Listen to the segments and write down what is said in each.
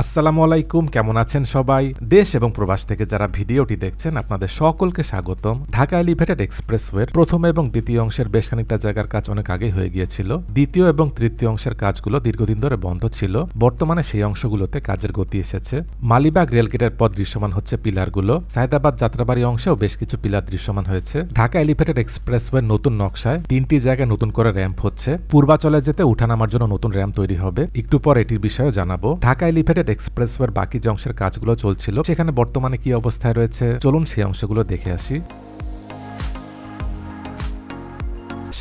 আসসালামু আলাইকুম, কেমন আছেন সবাই? দেশ এবং প্রবাস থেকে যারা ভিডিওটি দেখছেন, আপনাদের সকলকে স্বাগতম। ঢাকা এলিভেটেড এক্সপ্রেসওয়ের প্রথম এবং দ্বিতীয় অংশের বেশ খানিকটা জায়গার কাজ অনেক আগে হয়ে গিয়েছিল। দ্বিতীয় এবং তৃতীয় অংশের কাজগুলো দীর্ঘদিন ধরে বন্ধ ছিল। বর্তমানে সেই অংশগুলোতে কাজের গতি এসেছে। মালিবাগ রেলগেটের পর দৃশ্যমান হচ্ছে পিলারগুলো। সায়দাবাদ যাত্রাবাড়ি অংশেও বেশ কিছু পিলার দৃশ্যমান হয়েছে। ঢাকা এলিভেটেড এক্সপ্রেসওয়ের নতুন নকশায় তিনটি জায়গায় নতুন করে র্যাম্প হচ্ছে। পূর্বাচলে যেতে উঠানামার জন্য নতুন র্যাম্প তৈরি হবে। একটু পর এটির বিষয়েও জানাব। ঢাকা এলিভেটেড এক্সপ্রেসওয়ের বাকি যে অংশের কাজগুলো চলছিল, সেখানে বর্তমানে কি অবস্থায় রয়েছে? চলুন সেই অংশগুলো দেখে আসি।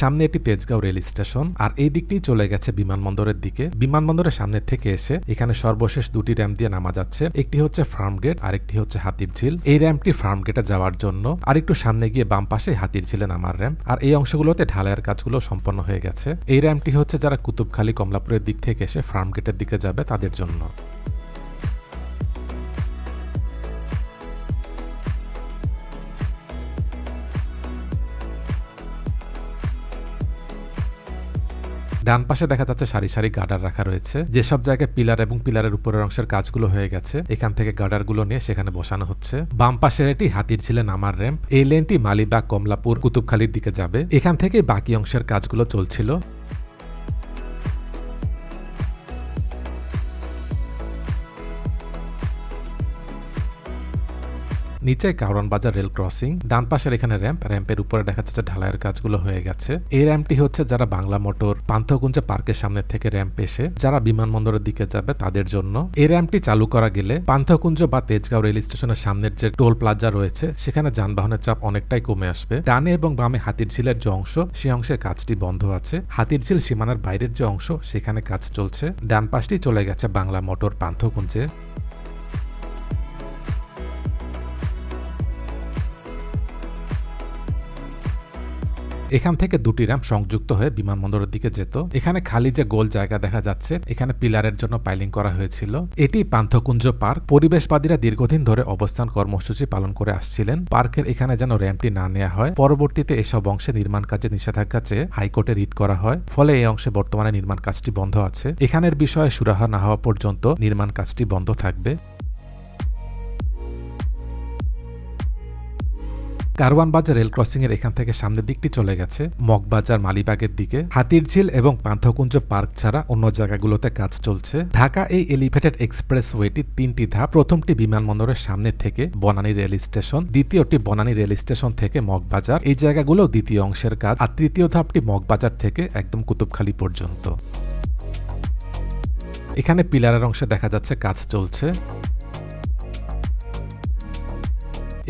সামনে একটি তেজগাঁও রেল স্টেশন, আর এই দিকটি চলে গেছে বিমানবন্দরের দিকে। বিমানবন্দরের সামনে থেকে এসে এখানে সর্বশেষ দুটি র্যাম্প দিয়ে নামা যাচ্ছে। একটি হচ্ছে ফার্ম গেট আর একটি হচ্ছে হাতির ঝিল। এই র্যাম্পটি ফার্ম গেটে যাওয়ার জন্য আর একটু সামনে গিয়ে বাম পাশে হাতির ঝিলে নামার র্যাম্প আর এই অংশগুলোতে ঢালাইয়ের কাজগুলো সম্পন্ন হয়ে গেছে। এই র্যাম্পটি হচ্ছে যারা কুতুবখালী কমলাপুরের দিক থেকে এসে ফার্ম গেটের দিকে যাবে তাদের জন্য। ডান পাশে দেখা যাচ্ছে সারি সারি গার্ডার রাখা রয়েছে। যেসব জায়গায় পিলার এবং পিলারের উপরের অংশের কাজগুলো হয়ে গেছে, এখান থেকে গার্ডারগুলো নিয়ে সেখানে বসানো হচ্ছে। বাম পাশের এটি হাতির ঝিলে নামার র্যাম্প এই লেনটি মালিবাগ, কমলাপুর, কুতুবখালির দিকে যাবে। এখান থেকে বাকি অংশের কাজগুলো চলছিল। নিচে কারণ বাজার রেল ক্রসিং, ডান পাশের এখানে র্যাম্প, র্যাম্পের উপরে দেখা যাচ্ছে ঢালাইয়ের কাজগুলো হয়ে গেছে। এই র্যাম্পটি হচ্ছে যারা বাংলা মোটর পান্থকুঞ্জ পার্কের সামনে থেকে র্যাম্প এসে যারা বিমানবন্দরের দিকে যাবে তাদের জন্য। এই র্যাম্পটি চালু করা গেলে পান্থকুঞ্জ বা তেজগাঁও রেল স্টেশনের সামনের যে টোল প্লাজা রয়েছে, সেখানে যানবাহনের চাপ অনেকটাই কমে আসবে। ডানে এবং বামে হাতির ঝিলের যে অংশ, সে অংশে কাজটি বন্ধ আছে। হাতির ঝিল সীমানার বাইরের যে অংশ, সেখানে কাজ চলছে। ডান পাশটি চলে গেছে বাংলা মোটর পান্থকুঞ্জে। এখান থেকে দুটি র্যাম্প সংযুক্ত হয়ে বিমানবন্দরের দিকে যেত। এখানে খালি যে গোল জায়গা দেখা যাচ্ছে, এখানে পিলারের জন্য পাইলিং করা হয়েছিল। এটি পান্থকুঞ্জ পার্ক। পরিবেশবাদীরা দীর্ঘদিন ধরে অবস্থান কর্মসূচি পালন করে আসছিলেন। পার্কের এখানে যেন র্যাম্পটি না নেওয়া হয়। পরবর্তীতে এসব অংশে নির্মাণ কাজে নিষেধাজ্ঞা চেয়ে হাইকোর্টে রিট করা হয়। ফলে এই অংশে বর্তমানে নির্মাণ কাজটি বন্ধ আছে। এখানের বিষয়ে সুরাহা না হওয়া পর্যন্ত নির্মাণ কাজটি বন্ধ থাকবে। কারওয়ান বাজার রেল এর এখান থেকে সামনের দিকটি চলে গেছে। মগবাজার, মালিবাগের দিকে। হাতির ঝিল এবং পান্থকুঞ্জ পার্ক ছাড়া অন্য জায়গাগুলোতে কাজ চলছে। ঢাকা এই এলিভেটেড এক্সপ্রেস ওয়েটি তিনটি ধাপ। প্রথমটি বিমানবন্দরের সামনে থেকে বনানী রেল স্টেশন, দ্বিতীয়টি বনানী রেল স্টেশন থেকে মগবাজার। এই জায়গাগুলো দ্বিতীয় অংশের কাজ, আর তৃতীয় ধাপটি মগবাজার থেকে একদম কুতুবখালী পর্যন্ত। এখানে পিলারের অংশে দেখা যাচ্ছে কাজ চলছে।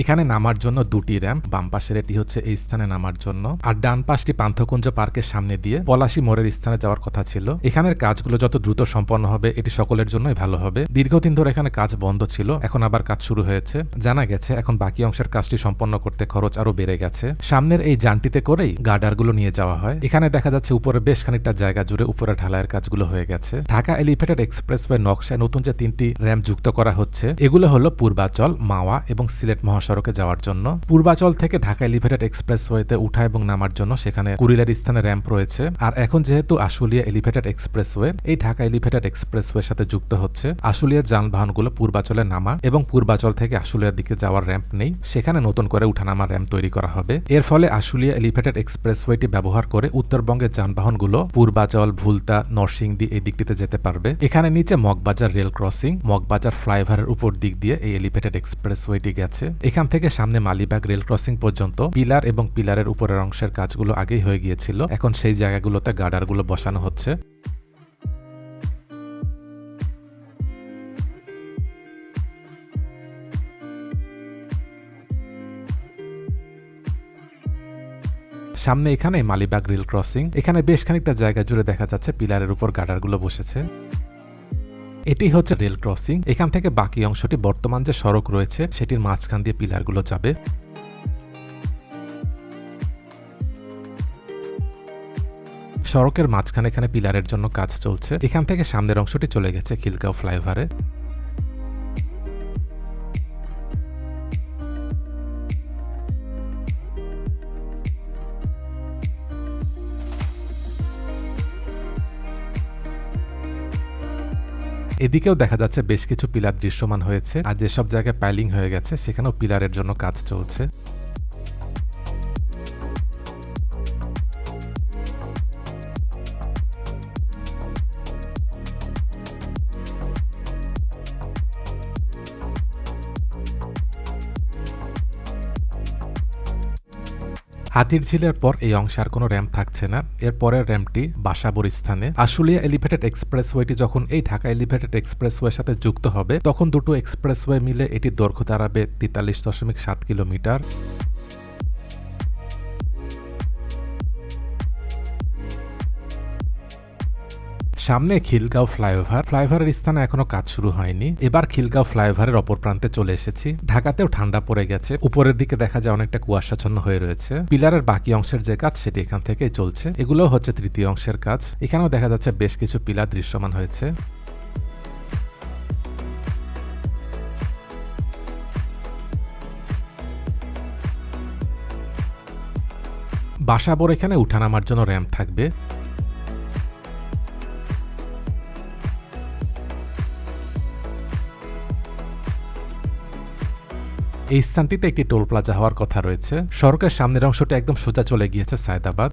এখানে নামার জন্য দুটি র্যাম্প বাম পাশের এটি হচ্ছে এই স্থানে নামার জন্য। আর ডান পাশটি পান্থকুঞ্জ পার্কের সামনে দিয়ে পলাশি মোড়ের স্থানে যাওয়ার কথা ছিল। এখানের কাজগুলো যত দ্রুত সম্পন্ন হবে, এটি সকলের জন্যই ভালো হবে। দীর্ঘদিন ধরে এখানে কাজ বন্ধ ছিল, এখন আবার কাজ শুরু হয়েছে। জানা গেছে, এখন বাকি অংশের কাজটি সম্পন্ন করতে খরচ আরও বেড়ে গেছে। সামনের এই যানটিতে করেই গার্ডারগুলো নিয়ে যাওয়া হয়। এখানে দেখা যাচ্ছে উপরে বেশ খানিকটা জায়গা জুড়ে উপরে ঢালাইয়ের কাজগুলো হয়ে গেছে। ঢাকা এলিভেটেড এক্সপ্রেস ওয়ে নকশায় নতুন যে তিনটি র্যাম্প যুক্ত করা হচ্ছে, এগুলো হলো পূর্বাচল, মাওয়া এবং সিলেট মহাসড়ক। মহাসড়কে যাওয়ার জন্য। পূর্বাচল থেকে ঢাকা এলিভেটেড এক্সপ্রেস ওয়েতে উঠা এবং নামার জন্য সেখানে কুরিলের স্থানে র্যাম্প রয়েছে। আর এখন যেহেতু আশুলিয়া এলিভেটেড এক্সপ্রেস ওয়ে এই ঢাকা এলিভেটেড এক্সপ্রেস ওয়ের সাথে যুক্ত হচ্ছে। আশুলিয়ার যানবাহনগুলো পূর্বাচলে নামা এবং পূর্বাচল থেকে আশুলিয়ার দিকে যাওয়ার র্যাম্প নেই। সেখানে নতুন করে উঠানামার র্যাম্প তৈরি করা হবে। এর ফলে আশুলিয়া এলিভেটেড এক্সপ্রেস ওয়েটি ব্যবহার করে উত্তরবঙ্গের যানবাহনগুলো পূর্বাচল, ভুলতা, নরসিংদী এই দিকটিতে যেতে পারবে। এখানে নিচে মগবাজার রেল ক্রসিং, মগবাজার ফ্লাইওভারের উপর দিক দিয়ে এই এলিভেটেড এক্সপ্রেস ওয়েটি গেছে। এখান থেকে সামনে মালিবাগ রেল ক্রসিং পর্যন্ত পিলার এবং পিলারের উপরের অংশের কাজগুলো আগেই হয়ে গিয়েছিল। এখন সেই জায়গাগুলোতে গার্ডারগুলো বসানো হচ্ছে। সামনে এখানে মালিবাগ রেল ক্রসিং। এখানে বেশ খানিকটা জায়গা জুড়ে দেখা যাচ্ছে পিলারের উপর গার্ডারগুলো বসেছে। এটি হচ্ছে রেল ক্রসিং। এখান থেকে বাকি অংশটি বর্তমান যে সড়ক রয়েছে, সেটির মাঝখান দিয়ে পিলারগুলো যাবে। সড়কের মাঝখানে এখানে পিলারের জন্য কাজ চলছে। এখান থেকে সামনের অংশটি চলে গেছে খিলগাঁও ফ্লাইওভারে। এদিকেও দেখা যাচ্ছে বেশ কিছু পিলার দৃশ্যমান হয়েছে, আর যেসব জায়গায় পাইলিং হয়ে গেছে, সেখানেও পিলারের জন্য কাজ চলছে। হাতির ঝিলের পর এই অংশে আর কোনো র্যাম্প থাকছে না। এর পরের র্যাম্পটি বাসাবর স্থানে আশুলিয়া এলিভেটেড এক্সপ্রেসওয়েটি যখন এই ঢাকা এলিভেটেড এক্সপ্রেসওয়ের সাথে যুক্ত হবে, তখন দুটো এক্সপ্রেসওয়ে মিলে এটির দৈর্ঘ্য দাঁড়াবে তেতাল্লিশ দশমিক সাত কিলোমিটার। সামনে খিলগাঁও ফ্লাইওভার। ফ্লাইওভারের স্থানে এখনও কাজ শুরু হয়নি। এবার খিলগাঁও ফ্লাইওভারের অপর প্রান্তে চলে এসেছি। ঢাকাতেও ঠান্ডা পড়ে গেছে। উপরের দিকে দেখা যায় অনেকটা কুয়াশাচ্ছন্ন হয়ে রয়েছে। পিলারের বাকি অংশের যে কাজ, সেটি এখান থেকেই চলছে। এগুলো হচ্ছে তৃতীয় অংশের কাজ। এখানেও দেখা যাচ্ছে বেশ কিছু পিলার দৃশ্যমান হয়েছে। বাসাবর এখানে উঠানামার জন্য র্যাম্প থাকবে। এই স্থানটিতে একটি টোল প্লাজা হওয়ার কথা রয়েছে। সড়কের সামনের অংশটি একদম সোজা চলে গিয়েছে সায়দাবাদ।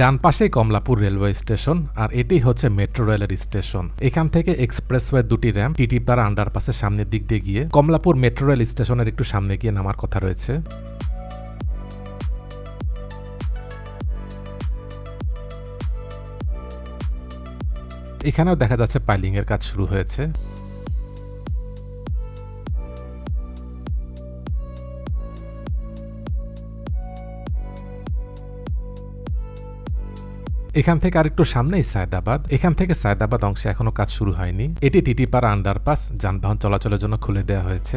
ডান পাশেই কমলাপুর রেলওয়ে স্টেশন, আর এটি হচ্ছে মেট্রো রেলের স্টেশন। এখান থেকে এক্সপ্রেসওয়ে দুটি র্যাম টিটিপাড়া আন্ডারপাসের সামনের দিক দিয়ে গিয়ে কমলাপুর মেট্রো রেল স্টেশনের একটু সামনে গিয়ে নামার কথা রয়েছে। এখানেও দেখা যাচ্ছে পাইলিং এর কাজ শুরু হয়েছে। এখান থেকে আরেকটু সামনেই সায়দাবাদ। এখান থেকে সায়দাবাদ অংশে এখনও কাজ শুরু হয়নি। এটি টিটিপাড়া আন্ডারপাস যানবাহন চলাচলের জন্য খুলে দেওয়া হয়েছে।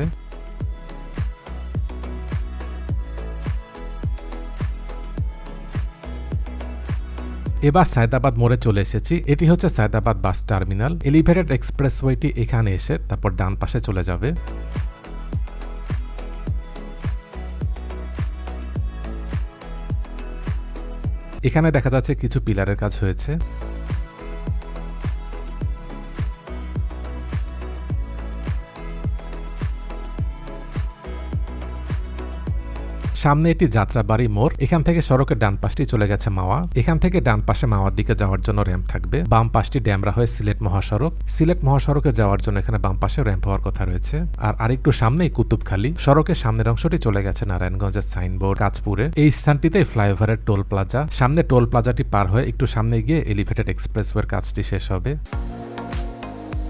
এবার সায়দাবাদ মোড়ে চলে এসেছি। এটি হচ্ছে সায়দাবাদ বাস টার্মিনাল। এলিভেটেড এক্সপ্রেসওয়েটি এখানে এসে তারপর ডান পাশে চলে যাবে। এখানে দেখা যাচ্ছে কিছু পিলারের কাজ হয়েছে। সামনে এটি যাত্রাবাড়ি মোড়, এখান থেকে সড়কের ডান পাশটি চলে গেছে মাওয়া। এখান থেকে ডান পাশে মাওয়ার দিকে যাওয়ার জন্য র্যাম্প থাকবে। বাম পাশটি ড্যামরা হয়ে সিলেট মহাসড়ক। সিলেট মহাসড়কে যাওয়ার জন্য এখানে বাম পাশে র্যাম্প হওয়ার কথা রয়েছে। আর আরেকটু সামনেই কুতুবখালী। সড়কের সামনের অংশটি চলে গেছে নারায়ণগঞ্জের সাইনবোর্ড কাজপুরে এই স্থানটিতে ফ্লাইওভারের টোল প্লাজা। সামনে টোল প্লাজাটি পার হয়ে একটু সামনে গিয়ে এলিভেটেড এক্সপ্রেসওয়ের কাজটি শেষ হবে।